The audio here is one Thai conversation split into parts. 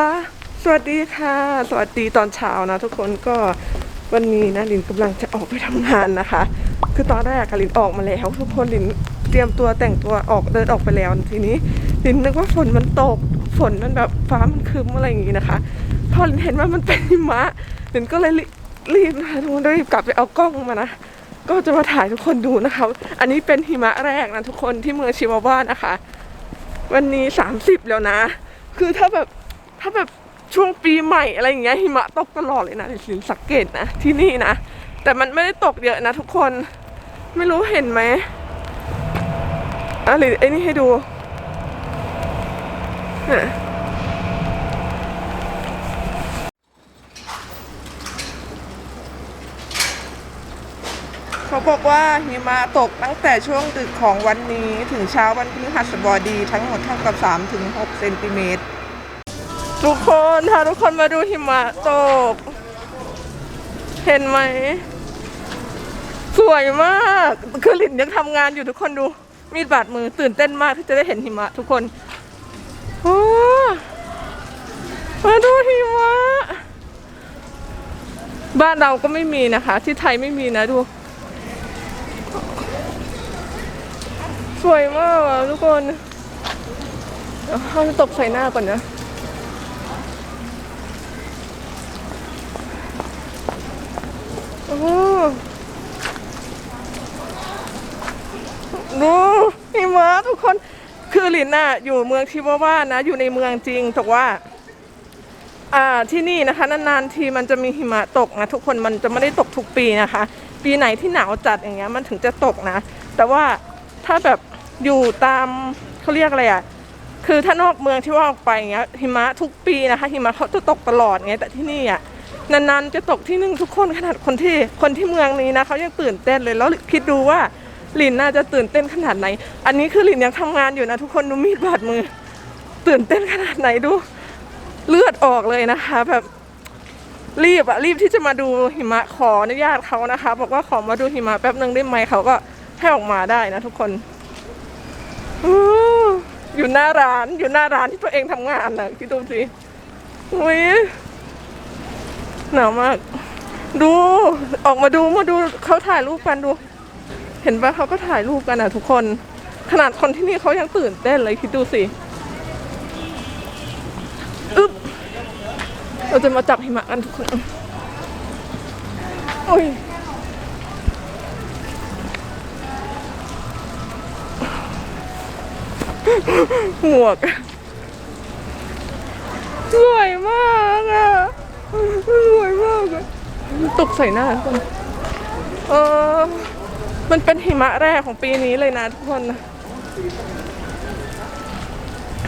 ลาสวัสดีค่ะ สวัสดีตอนเช้านะทุกคนก็วันนี้นะลินกำลังจะออกไปทำงานนะคะ คือตอนแรกลินออกมาแล้ว ทุกคนลินเตรียมตัวแต่งตัวออกเดินออกไปแล้วทีนี้ลินนึกว่าฝนมันตกฝนมันแบบฟ้ามันครึ้มอะไรอย่างงี้นะคะ พอลินเห็นว่ามันเป็นหิมะลินก็เลยรีรีบนะคะทุกคนรีบกลับไปเอากล้องมานะก็จะมาถ่ายทุกคนดูนะคะ อันนี้เป็นหิมะแรกนะทุกคนที่เมืองชิวาว่านะคะ วันนี้ 30 แล้วนะ คือถ้าแบบ ถ้าแบบช่วงปีใหม่อะไรอย่างเงี้ยหิมะตกตลอดเลยนะสินสังเกตนะที่นี่นะ แต่มันไม่ได้ตกเยอะนะทุกคนไม่รู้เห็นไหมอะหรือไอ้นี่ให้ดูอะเขาบอกว่าหิมะตกตั้งแต่ช่วงดึกของวันนี้ถึงเช้าวันพฤหัสบดีทั้งหมดเท่ากับ3ถึง6เซนติเมตร ทุกคนถ้าทุกคนมาดูหิมะตก เห็นไหม สวยมาก คือหลินยังทำงานอยู่ทุกคนดู มีดบาดมือตื่นเต้นมากที่จะได้เห็นหิมะทุกคนโอ้มาดูหิมะ บ้านเราก็ไม่มีนะคะ ที่ไทยไม่มีนะดู สวยมากอะทุกคนเดี๋ยวเขาจะตกใส่หน้าก่อนนะ โอ้โห ดูหิมะทุกคนคือลินน่ะอยู่เมืองชิวาว่านะ อยู่ในเมืองจริงแต่ว่า อ่าที่นี่นะคะ นานๆทีมันจะมีหิมะตกนะทุกคนมันจะไม่ได้ตกทุกปีนะคะ ปีไหนที่หนาวจัดอย่างเงี้ยมันถึงจะตกนะ แต่ว่าถ้าแบบอยู่ตามเขาเรียกอะไรอะคือถ้านอกเมืองที่ว่าออกไปอย่างเงี้ยหิมะทุกปีนะคะหิมะเขาจะตกตลอดไงแต่ที่นี่อะ นานๆจะตกที่หนึ่งทุกคนขนาดคนที่คนที่เมืองนี้นะเขายังตื่นเต้นเลยแล้วคิดดูว่าหลินน่าจะตื่นเต้นขนาดไหน อันนี้คือหลินยังทำงานอยู่นะทุกคนดูมีดบาดมือ ตื่นเต้นขนาดไหนดู เลือดออกเลยนะคะ แบบรีบอะรีบที่จะมาดูหิมะขออนุญาตเขานะคะ บอกว่าขอมาดูหิมะแป๊บหนึ่งได้ไหมเขาก็ให้ออกมาได้นะทุกคนอยู่หน้าร้านอยู่หน้าร้านที่ตัวเองทำงานนะคิดดูสิอุ้ย หนาวมาก ดูออกมาดูมาดูเขาถ่ายรูปกันดู เห็นปะเขาก็ถ่ายรูปกันอะทุกคน ขนาดคนที่นี่เขายังตื่นเต้นเลยคิดดูสิอึ๊บเราจะมาจับหิมะกันทุกคนโอ้ยหมวกสวยมากอะ รวยมากเลยตกใส่หน้าทุกคนเออมันเป็นหิมะแรกของปีนี้เลยนะทุกคนนะ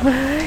เฮ้ย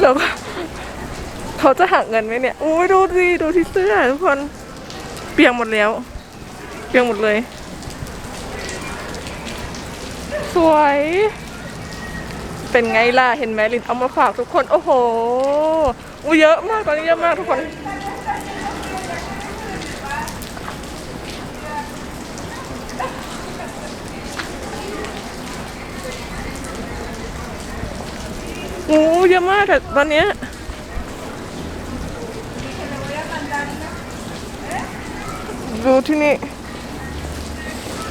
แล้วก็ เขาจะหักเงินไหมเนี่ยโอ้ยดูดิดูที่เสื้อทุกคนเปียกหมดแล้ว เปียกหมดเลย สวย เป็นไงล่ะเห็นไหมลินเอามาฝากทุกคน โอ้โหอู้ยเยอะมากตอนนี้เยอะมากทุกคนโอ้เยอะมากแต่ตอนเนี้ย ดูที่นี่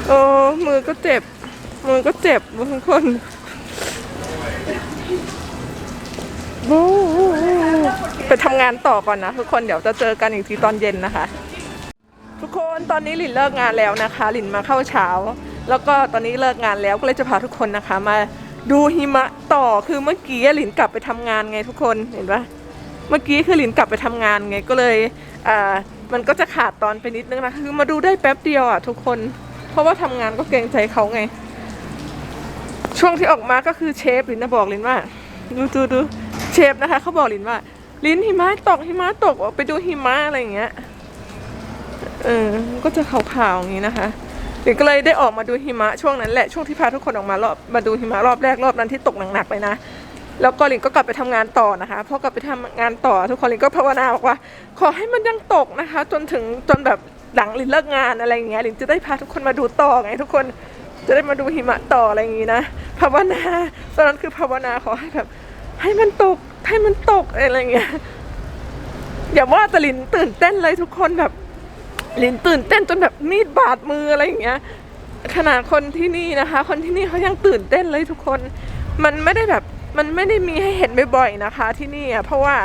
โอ้มือก็เจ็บ มือก็เจ็บทุกคนโอ้ไปทำงานต่อก่อนนะ ทุกคนเดี๋ยวจะเจอกันอีกทีตอนเย็นนะคะ ทุกคนตอนนี้หลินเลิกงานแล้วนะคะ หลินมาเข้าเช้า แล้วก็ตอนนี้เลิกงานแล้วก็เลยจะพาทุกคนนะคะ มาดูหิมะต่อคือเมื่อกี้หลินกลับไปทำงานไงทุกคนเห็นปะเมื่อกี้คือหลินกลับไปทำงานไงก็เลยอ่า มันก็จะขาดตอนไปนิดนึงนะคือมาดูได้แป๊บเดียวอะทุกคน เพราะว่าทำงานก็เกรงใจเขาไง ช่วงที่ออกมาก็คือเชฟลินนะบอกลินว่าดูดูดูเชฟนะคะเขาบอกลินว่า ลินหิมะตกหิมะตกไปดูหิมะอะไรอย่างเงี้ยเออก็จะขาวๆอย่างนี้นะคะลินก็เลยได้ออกมาดูหิมะช่วงนั้นแหละช่วงที่พาทุกคนออกมารอบมาดูหิมะรอบแรกรอบนั้นที่ตกหนักๆเลยนะ แล้วก็ลินก็กลับไปทำงานต่อนะคะพอกลับไปทำงานต่อ ทุกคนลินก็ภาวนาบอกว่า ขอให้มันยังตกนะคะ จนถึงจนแบบหลังลินเลิกงานอะไรอย่างเงี้ยลินจะได้พาทุกคนมาดูต่อไงทุกคนจะได้มาดูหิมะต่ออะไรอย่างงี้นะภาวนาตอนนั้นคือภาวนาขอให้แบบ ให้มันตกให้มันตกอะไรอย่างเงี้ยอย่าว่าแต่ลินตื่นเต้นเลยทุกคนแบบลินตื่นเต้นจนแบบมีดบาดมืออะไรอย่างเงี้ยขนาดคนที่นี่นะคะ คนที่นี่เขายังตื่นเต้นเลยทุกคน มันไม่ได้แบบ มันไม่ได้มีให้เห็นบ่อยๆนะคะที่นี่เพราะว่า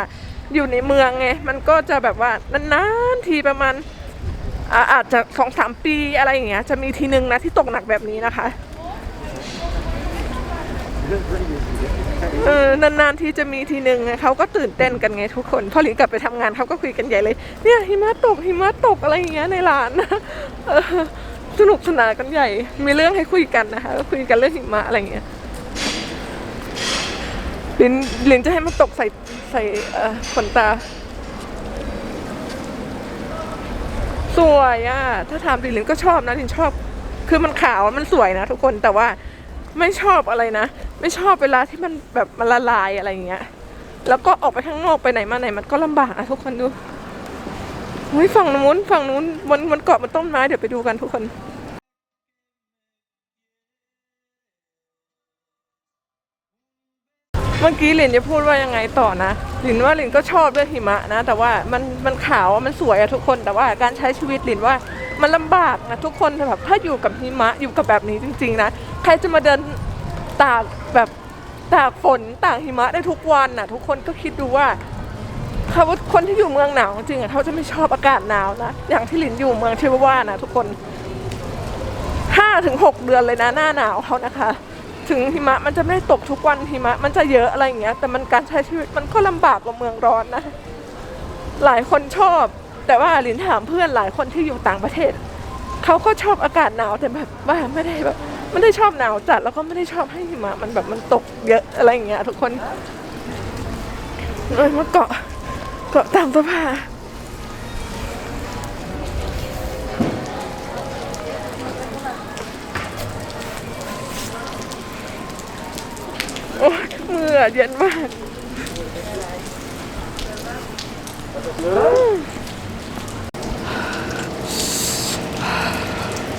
อยู่ในเมืองไงมันก็จะแบบว่านานๆทีประมาณอาอาจจะสองสามปีอะไรอย่างเงี้ยจะมีทีนึงนะที่ตกหนักแบบนี้นะคะเออนานๆทีจะมีทีนึงเขาก็ตื่นเต้นกันไงทุกคนพอหลิงกลับไปทำงานเขาก็คุยกันใหญ่เลย เนี่ยหิมะตกหิมะตกอะไรอย่างเงี้ยในร้านสนุกสนานกันใหญ่ มีเรื่องให้คุยกันนะคะก็คุยกันเรื่องหิมะอะไรอย่างเงี้ย ลินลินจะให้มันตกใส่ใส่เอ่อขนตา สวยอะ ถ้าถามลินลินก็ชอบนะลินชอบ คือมันขาวมันสวยนะทุกคนแต่ว่าไม่ชอบอะไรนะ ไม่ชอบเวลาที่มันแบบมันละลายอะไรอย่างเงี้ย แล้วก็ออกไปข้างนอกไปไหนมาไหนมันก็ลำบากนะทุกคนดูเฮ้ยฝั่งนู้นฝั่งนู้นมันมันเกาะมันต้นไม้เดี๋ยวไปดูกันทุกคน เมื่อกี้หลินจะพูดว่ายังไงต่อนะหลินว่าหลินก็ชอบเรื่องหิมะนะ แต่ว่ามันมันขาวมันสวยอะทุกคนแต่ว่าการใช้ชีวิตหลินว่ามันลำบากนะทุกคนแบบถ้าอยู่กับหิมะอยู่กับแบบนี้จริง ๆ นะ ใครจะมาเดินตากแบบตากฝนตากหิมะได้ทุกวันนะทุกคนก็คิดดูว่าเขาว่าคนที่อยู่เมืองหนาวจริงอะเขาจะไม่ชอบอากาศหนาวนะอย่างที่หลินอยู่เมืองเชวาว่านะทุกคนห้าถึงหกเดือนเลยนะหน้าหนาวเขานะคะ ถึงหิมะมันจะไม่ตกทุกวันหิมะมันจะเยอะอะไรอย่างเงี้ย แต่มันการใช้ชีวิตมันก็ลำบากกว่าเมืองร้อนนะ หลายคนชอบ แต่ว่าลินถามเพื่อนหลายคนที่อยู่ต่างประเทศเขาก็ชอบอากาศหนาวแต่แบบว่าไม่ได้แบบไม่ได้ชอบหนาวจัดแล้วก็ไม่ได้ชอบให้หิมะมันแบบมันตกเยอะอะไรอย่างเงี้ยทุกคนเลยมาเกาะเกาะตามสะพา อ้ยมืออะเย็นมาก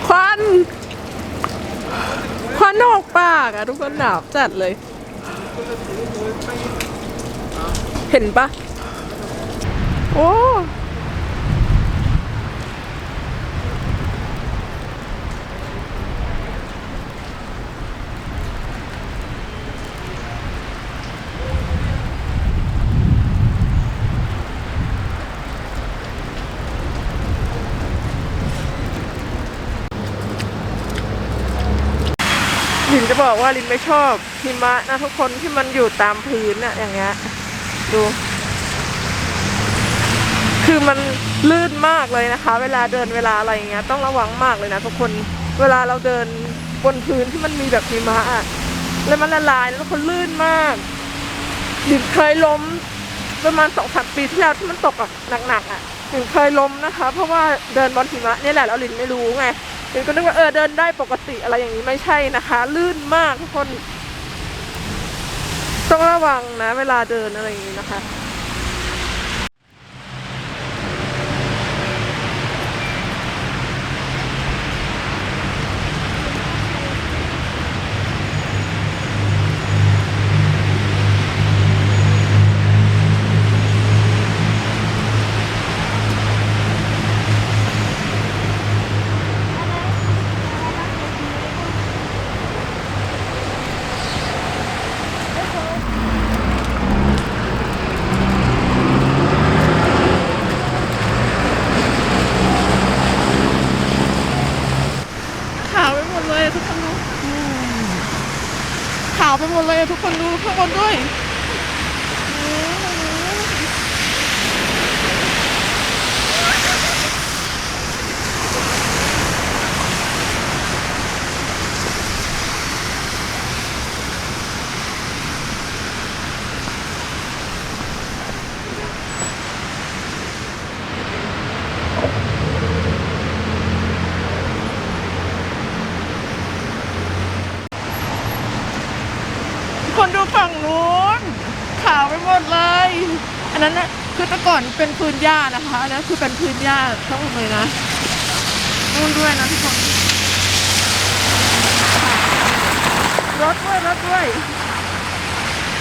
ควันควันออกปากอะทุกคนหนาวจัดเลย เห็นปะโอ้ บอกว่าลินไม่ชอบหิมะนะทุกคนที่มันอยู่ตามพื้นอะอย่างเงี้ยดู คือมันลื่นมากเลยนะคะ เวลาเดินเวลาอะไรอย่างเงี้ย ต้องระวังมากเลยนะทุกคนเวลาเราเดินบนพื้นที่มันมีแบบหิมะอะแล้วมันละลายแล้วคนลื่นมากลินเคยล้มประมาณสองสามปีที่แล้วที่มันตกแบบหนักๆอะลินเคยล้มนะคะ เพราะว่าเดินบนหิมะนี่แหละแล้วลินไม่รู้ไง คือก็นึกว่าเออเดินได้ปกติอะไรอย่างนี้ไม่ใช่นะคะ ลื่นมากทุกคน ต้องระวังนะ เวลาเดินอะไรอย่างนี้นะคะ ขาวไปหมดเลยอะทุกคนดูขาวไปหมดเลยอะทุกคนดูข้างบนด้วย ก่อนเป็น พื้นหญ้านะคะอันนี้คือเป็นพื้นหญ้าทั้งหมดเลยนะนู่นด้วยนะทุกคนรถด้วยรถด้วย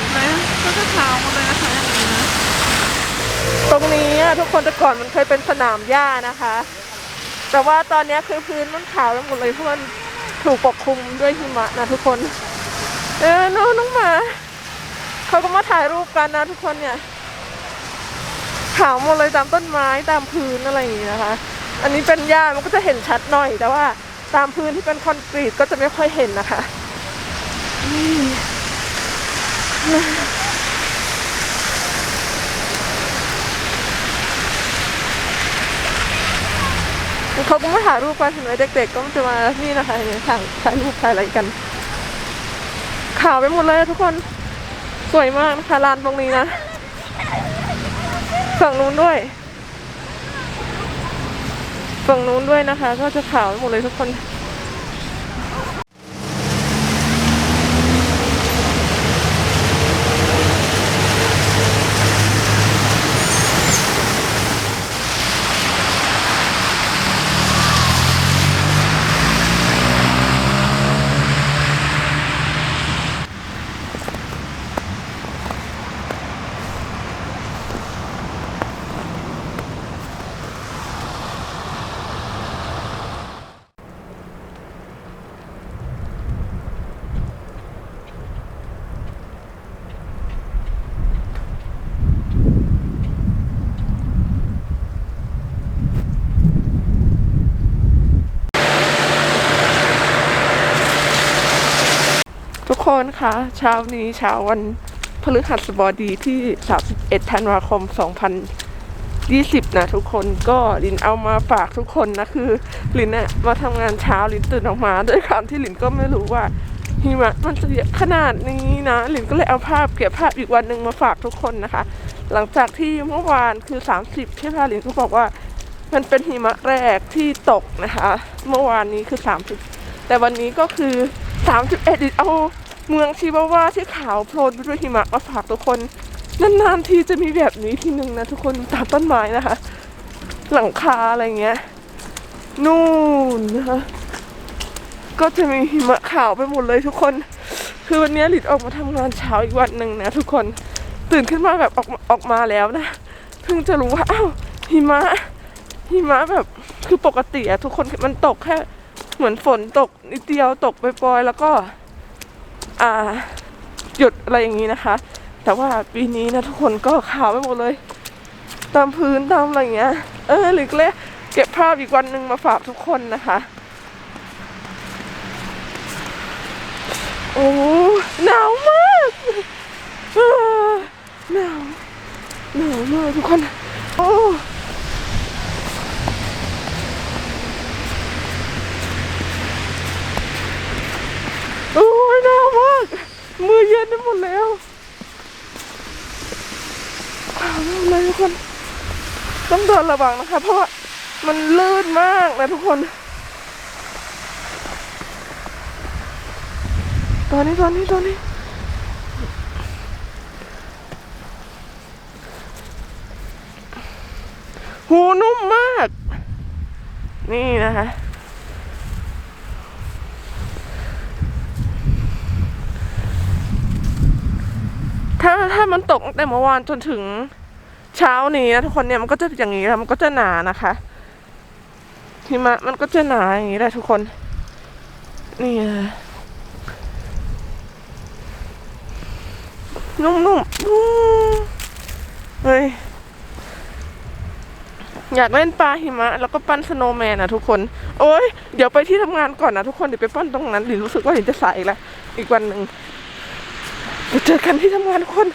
นไหมก็จะขาวหมดเลยนะคะอย่างนี้นะตรงนี้ทุกคนแต่ก่อนมันเคยเป็นสนามหญ้านะคะ แต่ว่าตอนนี้คือพื้นมันขาวไปหมดเลยเพราะมันถูกปกคลุมด้วยหิมะนะทุกคน เออน้องน้องหมาเขาก็มาถ่ายรูปกันนะทุกคนเนี่ย ขาวหมดเลยตามต้นไม้ตามพื้นอะไรอย่างงี้นะคะ อันนี้เป็นหญ้ามันก็จะเห็นชัดหน่อย แต่ว่าตามพื้นที่เป็นคอนกรีตก็จะไม่ค่อยเห็นนะคะนี่เขาก็มาถ่ายรูปกันเห็นไหมเด็ก ๆ ก็จะมานี่นะคะเห็นไหมถ่ายถ่ายรูปถ่ายอะไรกันขาวไปหมดเลยทุกคนสวยมากนะคะลานตรงนี้นะ ฝั่งนู้นด้วย ฝั่งนู้นด้วยนะคะ ก็จะขาวหมดเลยทุกคน ทุกคนคะเช้านี้เช้าวันพฤหัสบดีที่ 31 ธันวาคม 2020 นะ ทุกคนก็ลินเอามาฝากทุกคนนะคือลินเนี่ยมาทำงานเช้าลินตื่นออกมา ด้วยความที่ลินก็ไม่รู้ว่าหิมะมันจะเยอะขนาดนี้นะลินก็เลยเอาภาพเก็บภาพอีกวันหนึ่งมาฝากทุกคนนะคะ หลังจากที่เมื่อวานคือ 30ที่พาลินก็บอกว่า มันเป็นหิมะแรกที่ตกนะคะ เมื่อวานนี้คือ 30 แต่วันนี้ก็คือ 31ดิเอา เมืองชิบาวาที่ขาวโพลนไปด้วยหิมะมาฝากทุกคน นานๆทีจะมีแบบนี้ทีหนึ่งนะทุกคนตามต้นไม้นะคะ หลังคาอะไรเงี้ย นู่นนะคะก็จะมีหิมะขาวไปหมดเลยทุกคน คือวันนี้หลิดออกมาทำงานเช้าอีกวันหนึ่งนะทุกคนตื่นขึ้นมาแบบออกออกมาแล้วนะเพิ่งจะรู้ว่าอ้าวหิมะหิมะแบบคือปกติอะทุกคนมันตกแค่เหมือนฝนตกนิดเดียวตกปล่อยๆแล้วก็ หยุดอะไรอย่างนี้นะคะ แต่ว่าปีนี้นะทุกคนก็ขาวไปหมดเลย ตามพื้นตามอะไรอย่างเงี้ย เออหลิกเละเก็บภาพอีกวันหนึ่งมาฝากทุกคนนะคะ โอ้หนาวมากหนาวหนาวมากทุกคน โอ้ โอ้ยหนาวมาก มือเย็นไปหมดแล้วเลยทุกคน ต้องเดินระวังนะคะ เพราะว่ามันลื่นมากนะทุกคน ตอนนี้ตอนนี้ตอนนี้หูนุ่มมาก นี่นะคะ ถ้าถ้ามันตกตั้งแต่เมื่อวานจนถึงเช้านี้นะทุกคนเนี่ยมันก็จะอย่างนี้แล้วมันก็จะหนานะคะหิมะมันก็จะหนาอย่างนี้แหละทุกคน นี่นะนุ่มๆอืมเฮ้ย อยากเล่นปลาหิมะ แล้วก็ปั้นสโนว์แมนนะทุกคน โอ้ยเดี๋ยวไปที่ทำงานก่อนนะทุกคนเดี๋ยวไปปั้นตรงนั้นหรือรู้สึกว่าเห็นจะใสายอีกแล้วอีกวันหนึ่ง ไปเจอกันที่ทำงานทุกคน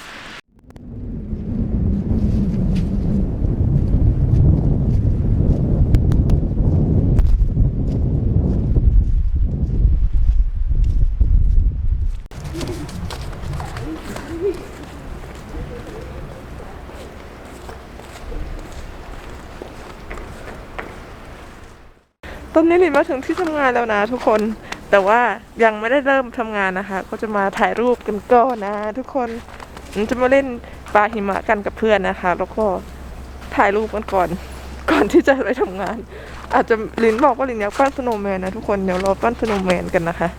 ตอนนี้หลินมาถึงที่ทำงานแล้วนะทุกคน แต่ว่ายังไม่ได้เริ่มทำงานนะคะ ก็จะมาถ่ายรูปกันก่อนนะ ทุกคนจะมาเล่นปลาหิมะกันกับเพื่อนนะคะ แล้วก็ถ่ายรูปกันก่อน ก่อนที่จะไปทำงาน อาจจะลินบอกว่าลินอยากปั้นสโนว์แมนนะทุกคนเดี๋ยวรอปั้นสโนว์แมนกันนะคะ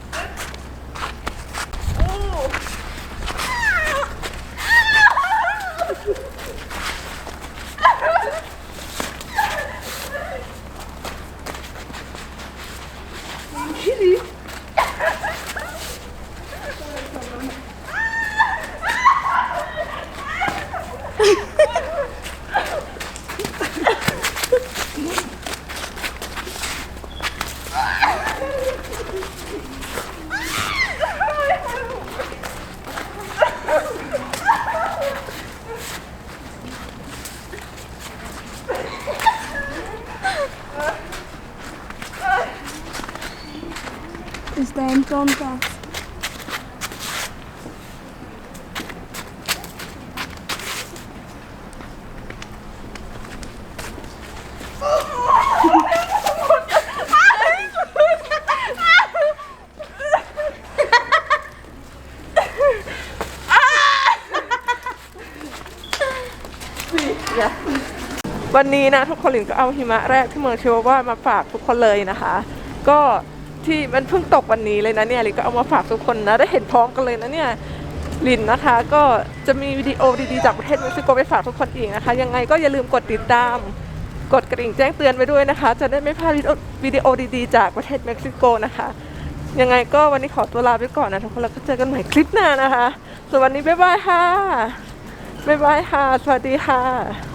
Is there in Donbass? Yeah. วันนี้นะทุกคนลินก็เอาหิมะแรกที่เมืองชิวาว่ามาฝากทุกคนเลยนะคะ ก็ ที่มันเพิ่งตกวันนี้เลยนะเนี่ยลินก็เอามาฝากทุกคนนะ ได้เห็นพร้อมกันเลยนะเนี่ยลินนะคะ ก็จะมีวิดีโอดีๆจากประเทศเม็กซิโกไปฝากทุกคนอีกนะคะ ยังไงก็อย่าลืมกดติดตาม กดกระดิ่งแจ้งเตือนไว้ด้วยนะคะ จะได้ไม่พลาดวิดีโอวิดีโอดีๆจากประเทศเม็กซิโกนะคะ ยังไงก็วันนี้ขอตัวลาไปก่อนนะทุกคนแล้วก็เจอกันใหม่คลิปหน้านะคะส่วนวันนี้บ๊ายบายค่ะบ๊ายบายค่ะ สวัสดีค่ะ